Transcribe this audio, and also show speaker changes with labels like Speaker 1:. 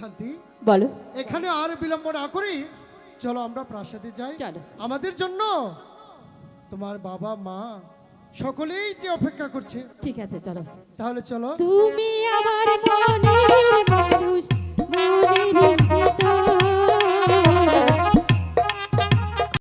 Speaker 1: শান্তি।
Speaker 2: বলো।
Speaker 1: এখানে আর বিলম্ব না করি চলো আমরা প্রাসাদে যাই।
Speaker 2: চলো।
Speaker 1: আমাদের জন্য তোমার বাবা মা সকলেই যে অপেক্ষা করছে।
Speaker 2: ঠিক আছে চলো।
Speaker 1: তাহলে চলো।
Speaker 2: তুমি আমার মনের মানুষ মনের